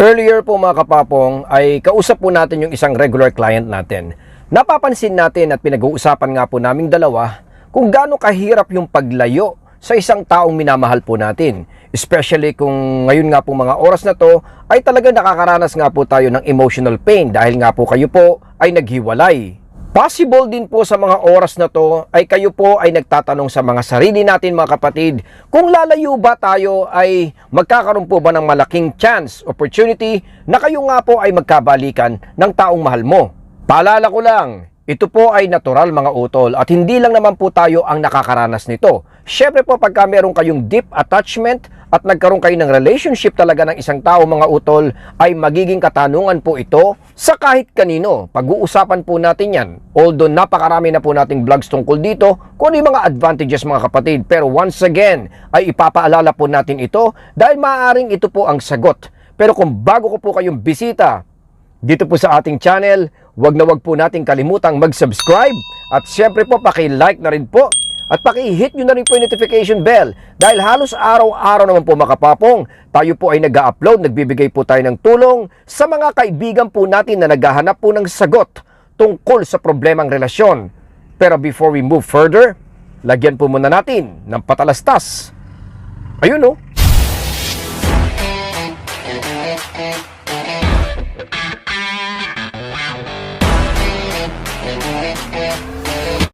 Earlier po mga kapapong ay kausap po natin yung isang regular client natin. Napapansin natin at pinag-uusapan nga po naming dalawa kung gaano kahirap yung paglayo sa isang taong minamahal po natin. Especially kung ngayon nga po mga oras na to ay talaga nakakaranas nga po tayo ng emotional pain dahil nga po kayo po ay naghiwalay. Possible din po sa mga oras na to ay kayo po ay nagtatanong sa mga sarili natin mga kapatid kung lalayo ba tayo ay magkakaroon po ba ng malaking chance, opportunity na kayo nga po ay magkabalikan ng taong mahal mo. Paalala ko lang, ito po ay natural mga utol at hindi lang naman po tayo ang nakakaranas nito. Syempre po pagka meron kayong deep attachment at nagkaroon kayo ng relationship talaga ng isang tao mga utol ay magiging katanungan po ito sa kahit kanino. Pag-uusapan po natin yan. Although napakarami na po nating vlogs tungkol dito kung ano yung mga advantages mga kapatid. Pero once again ay ipapaalala po natin ito dahil maaaring ito po ang sagot. Pero kung bago ko po kayong bisita dito po sa ating channel, wag na wag po nating kalimutang mag-subscribe at syempre po paki-like na rin po at paki-hit nyo na rin po yung notification bell dahil halos araw-araw naman po makapapong tayo po ay nag-upload, nagbibigay po tayo ng tulong sa mga kaibigan po natin na naghahanap po ng sagot tungkol sa problemang relasyon. Pero before we move further, lagyan po muna natin ng patalastas. Ayun oh.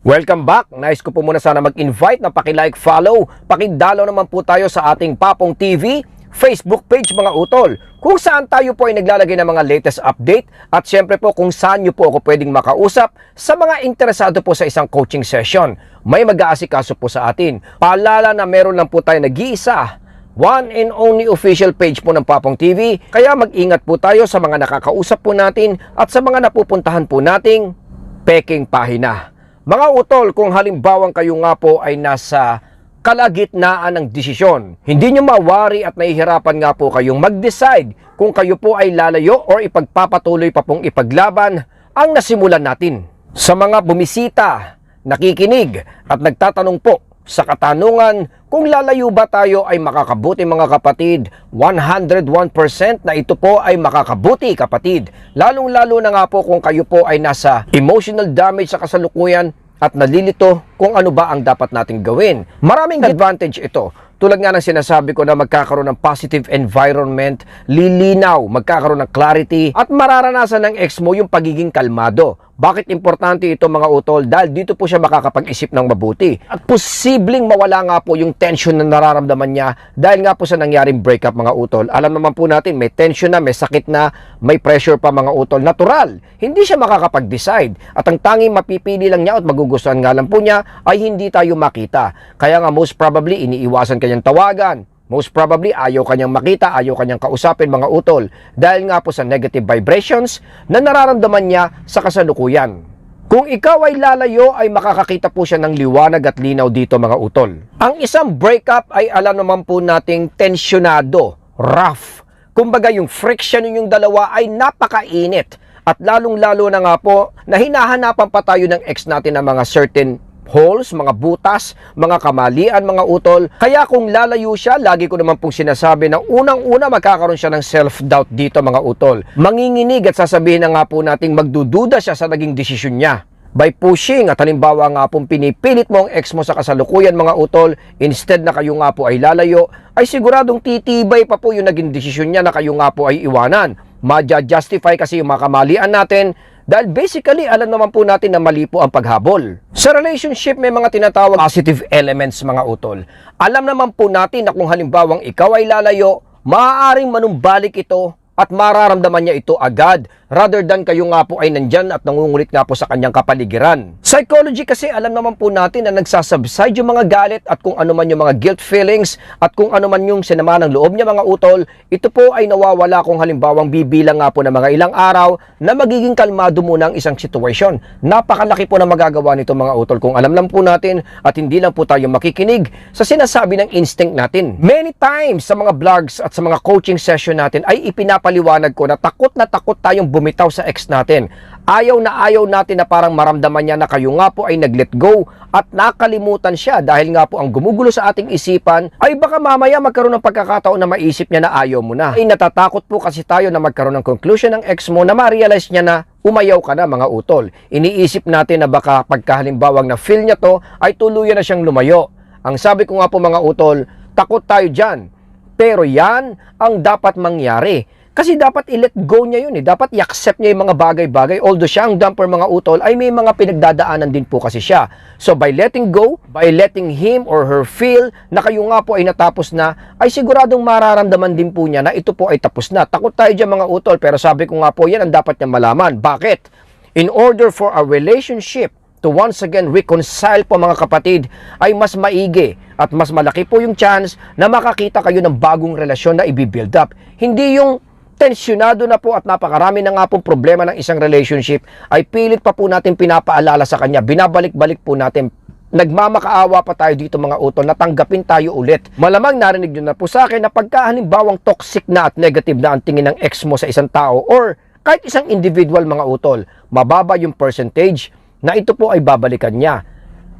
Welcome back. Nice ko po muna sana mag-invite na paki-like, follow, paki-follow naman po tayo sa ating Papong TV Facebook page mga utol kung saan tayo po ay naglalagay ng mga latest update at syempre po kung saan nyo po ako pwedeng makausap sa mga interesado po sa isang coaching session. May mag-aasikaso po sa atin. Paalala na meron lang po tayo nag-iisa one and only official page po ng Papong TV. Kaya mag-ingat po tayo sa mga nakakausap po natin at sa mga napupuntahan po nating peking pahina. Mga utol, kung halimbawang kayo nga po ay nasa kalagitnaan ng desisyon, hindi nyo mawari at nahihirapan nga po kayong mag-decide kung kayo po ay lalayo o ipagpapatuloy pa pong ipaglaban ang nasimulan natin. Sa mga bumisita, nakikinig at nagtatanong po sa katanungan kung lalayo ba tayo ay makakabuti mga kapatid 101% na ito po ay makakabuti kapatid lalong lalo na nga po kung kayo po ay nasa emotional damage sa kasalukuyan at nalilito kung ano ba ang dapat nating gawin maraming advantage ito tulad nga ng sinasabi ko na magkakaroon ng positive environment, lilinaw, magkakaroon ng clarity, at mararanasan ng ex mo yung pagiging kalmado. Bakit importante ito mga utol? Dahil dito po siya makakapag-isip ng mabuti. At posibleng mawala nga po yung tension na nararamdaman niya dahil nga po sa nangyaring breakup mga utol. Alam naman po natin, may tension na, may sakit na, may pressure pa mga utol. Natural. Hindi siya makakapag-decide. At ang tanging mapipili lang niya at magugustuhan nga lang po niya ay hindi tayo makita. Kaya nga most probably iniiwasan kanyang tawagan. Most probably, ayaw kanyang makita, ayaw kanyang kausapin mga utol dahil nga po sa negative vibrations na nararamdaman niya sa kasalukuyan. Kung ikaw ay lalayo ay makakakita po siya ng liwanag at linaw dito mga utol. Ang isang breakup ay alam naman po nating tensyonado, rough. Kumbaga yung friction ninyong dalawa ay napakainit at lalong-lalo na nga po na hinahanapan pa tayo ng ex natin ng mga certain holes, mga butas, mga kamalian, mga utol. Kaya kung lalayo siya, lagi ko naman pong sinasabi na unang-una magkakaroon siya ng self-doubt dito mga utol. Manginginig at sasabihin na nga po nating magdududa siya sa naging desisyon niya. By pushing at halimbawa nga pong pinipilit mo ang ex mo sa kasalukuyan mga utol, instead na kayo nga po ay lalayo, ay siguradong titibay pa po yung naging desisyon niya na kayo nga po ay iwanan. Madja-justify kasi yung mga kamalian natin dahil basically, alam naman po natin na mali po ang paghabol. Sa relationship, may mga tinatawag positive elements mga utol. Alam naman po natin na kung halimbawang ikaw ay lalayo, maaaring manumbalik ito at mararamdaman niya ito agad rather than kayo nga po ay nandyan at nangungulit nga po sa kanyang kapaligiran. Psychology kasi alam naman po natin na nagsasubside yung mga galit at kung ano man yung mga guilt feelings at kung ano man yung sinama ng loob niya mga utol, ito po ay nawawala kung halimbawang bibilang nga po ng mga ilang araw na magiging kalmado muna ang isang sitwasyon. Napakalaki po na magagawa nito mga utol kung alam lang po natin at hindi lang po tayo makikinig sa sinasabi ng instinct natin. Many times sa mga vlogs at sa mga coaching session natin ay ipinapaliwanag ko na takot na takot tayong bumitaw sa ex natin. Ayaw na ayaw natin na parang maramdaman niya na kayo nga po ay nag-let go at nakalimutan siya dahil nga po ang gumugulo sa ating isipan ay baka mamaya magkaroon ng pagkakataon na maisip niya na ayaw mo na. Ay natatakot po kasi tayo na magkaroon ng conclusion ng ex mo na ma-realize niya na umayaw ka na mga utol. Iniisip natin na baka pagkahalimbawang na feel niya to ay tuluyan na siyang lumayo. Ang sabi ko nga po mga utol, takot tayo dyan. Pero yan ang dapat mangyari. Kasi dapat i-let go niya yun eh. Dapat i-accept niya yung mga bagay-bagay. Although siya ang dumper mga utol, ay may mga pinagdadaanan din po kasi siya. So by letting go, by letting him or her feel na kayo nga po ay natapos na, ay siguradong mararamdaman din po niya na ito po ay tapos na. Takot tayo dyan mga utol, pero sabi ko nga po, yan ang dapat niya malaman. Bakit? In order for a relationship to once again reconcile po mga kapatid ay mas maigi at mas malaki po yung chance na makakita kayo ng bagong relasyon na i-build up. Hindi yung tensyonado na po at napakarami na nga pong problema ng isang relationship ay pilit pa po natin pinapaalala sa kanya, binabalik-balik po natin nagmamakaawa pa tayo dito mga utol na tanggapin tayo ulit. Malamang narinig nyo na po sa akin na pagkahalimbawang toxic na at negative na ang tingin ng ex mo sa isang tao or kahit isang individual mga utol, mababa yung percentage na ito po ay babalikan niya.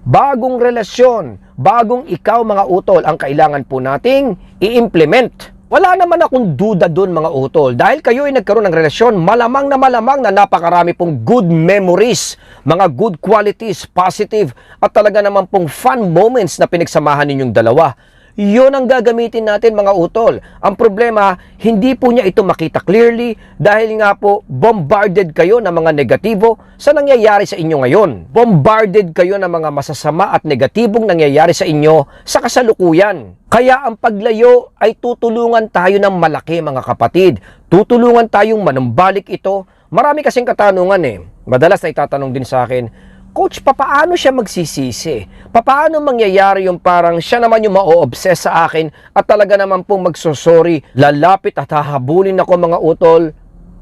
Bagong relasyon, bagong ikaw mga utol ang kailangan po nating i-implement. Wala naman akong duda doon mga utol. Dahil kayo ay nagkaroon ng relasyon, malamang na malamang na napakarami pong good memories, mga good qualities, positive, at talaga naman pong fun moments na pinagsamahan ninyong dalawa. Yun ang gagamitin natin mga utol. Ang problema, hindi po niya ito makita clearly dahil nga po bombarded kayo ng mga negatibo sa nangyayari sa inyo ngayon. Bombarded kayo ng mga masasama at negatibong nangyayari sa inyo sa kasalukuyan. Kaya ang paglayo ay tutulungan tayo ng malaki mga kapatid. Tutulungan tayong manumbalik ito. Marami kasing katanungan eh. Madalas na itatanong din sa akin, Coach, papaano siya magsisisi? Papaano mangyayari yung parang siya naman yung ma-obsess sa akin at talaga naman pong magsosorry, lalapit at hahabulin ako mga utol?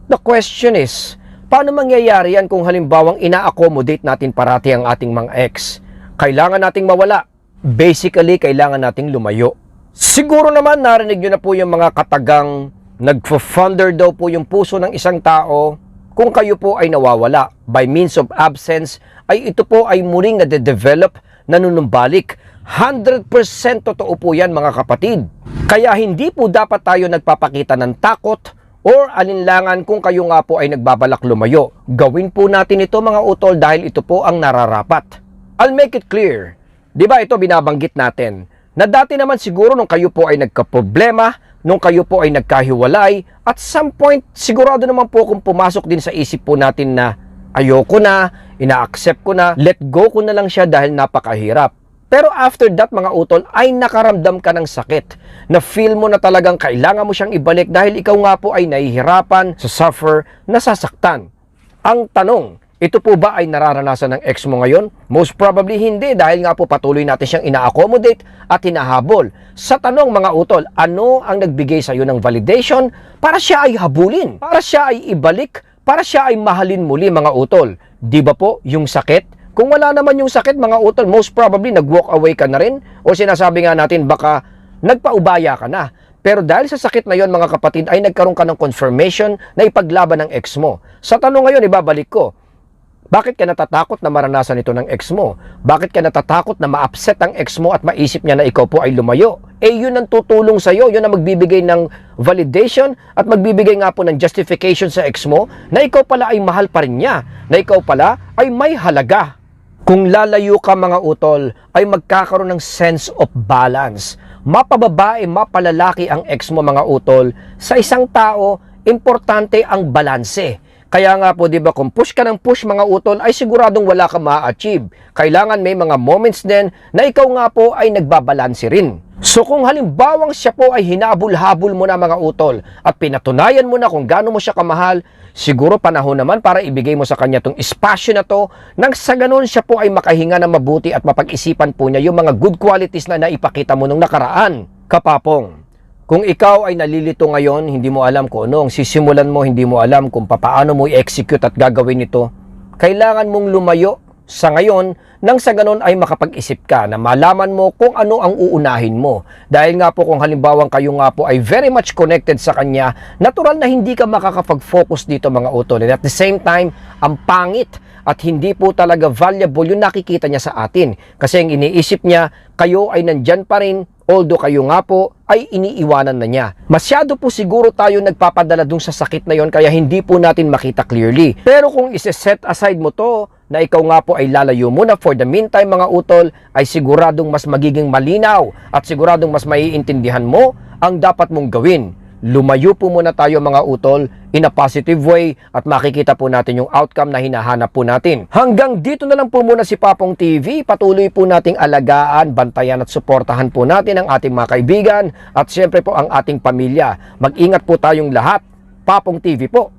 The question is, paano mangyayari yan kung halimbawang ina-accommodate natin parati ang ating mga ex? Kailangan nating mawala. Basically, kailangan nating lumayo. Siguro naman narinig nyo na po yung mga katagang nagfo-thunder daw po yung puso ng isang tao kung kayo po ay nawawala by means of absence ay ito po ay muling nade-develop nanunumbalik. 100% totoo po yan mga kapatid. Kaya hindi po dapat tayo nagpapakita ng takot or alinlangan kung kayo nga po ay nagbabalak lumayo. Gawin po natin ito mga utol dahil ito po ang nararapat. I'll make it clear. Di ba ito binabanggit natin? Na dati naman siguro nung kayo po ay nagkaproblema, nung kayo po ay nagkahiwalay, at some point sigurado naman po kung pumasok din sa isip po natin na ayoko na, ina-accept ko na, let go ko na lang siya dahil napakahirap. Pero after that mga utol ay nakaramdam ka ng sakit na feel mo na talagang kailangan mo siyang ibalik dahil ikaw nga po ay nahihirapan, sa suffer, nasasaktan. Ang tanong, ito po ba ay nararanasan ng ex mo ngayon? Most probably hindi dahil nga po patuloy natin siyang ina-accommodate at hinahabol. Sa tanong mga utol, ano ang nagbigay sa iyo ng validation para siya ay habulin? Para siya ay ibalik? Para siya ay mahalin muli mga utol? Di ba po yung sakit? Kung wala naman yung sakit mga utol, most probably nag-walk away ka na rin o sinasabi nga natin baka nagpaubaya ka na. Pero dahil sa sakit na yon mga kapatid ay nagkaroon ka ng confirmation na ipaglaban ng ex mo. Sa tanong ngayon, ibabalik ko, bakit ka natatakot na maranasan ito ng ex mo? Bakit ka natatakot na ma-upset ang ex mo at maisip niya na ikaw po ay lumayo? Eh yun ang tutulong sa iyo, yun ang magbibigay ng validation at magbibigay nga po ng justification sa ex mo na ikaw pala ay mahal pa rin niya, na ikaw pala ay may halaga. Kung lalayo ka mga utol, ay magkakaroon ng sense of balance. Mapababae, mapalalaki ang ex mo mga utol. Sa isang tao, importante ang balanse. Kaya nga po, di ba, kung push ka ng push mga utol, ay siguradong wala ka ma-achieve. Kailangan may mga moments din na ikaw nga po ay nagbabalanse rin. So kung halimbawang siya po ay hinabol-habol mo na mga utol at pinatunayan mo na kung gaano mo siya kamahal, siguro panahon naman para ibigay mo sa kanya tong espasyo na to nang sa ganun siya po ay makahinga ng mabuti at mapag-isipan po niya yung mga good qualities na naipakita mo nung nakaraan. Kapapong, kung ikaw ay nalilito ngayon, hindi mo alam kung ano ang sisimulan mo, hindi mo alam kung paano mo i-execute at gagawin ito, kailangan mong lumayo sa ngayon nang sa ganon ay makapag-isip ka na malaman mo kung ano ang uunahin mo. Dahil nga po kung halimbawang kayo nga po ay very much connected sa kanya, natural na hindi ka makakapag-focus dito mga utol. And at the same time, ang pangit at hindi po talaga valuable yung nakikita niya sa atin. Kasi ang iniisip niya, kayo ay nandyan pa rin, although kayo nga po ay iniiwanan na niya. Masyado po siguro tayo nagpapadala dun sa sakit na yon kaya hindi po natin makita clearly. Pero kung ise-set aside mo to, na ikaw nga po ay lalayo muna for the meantime mga utol, ay siguradong mas magiging malinaw at siguradong mas maiintindihan mo ang dapat mong gawin lumayo po muna tayo mga utol in a positive way at makikita po natin yung outcome na hinahanap po natin. Hanggang dito na lang po muna si Papong TV. Patuloy po nating alagaan, bantayan at suportahan po natin ang ating mga kaibigan at siyempre po ang ating pamilya. Mag-ingat po tayong lahat. Papong TV po.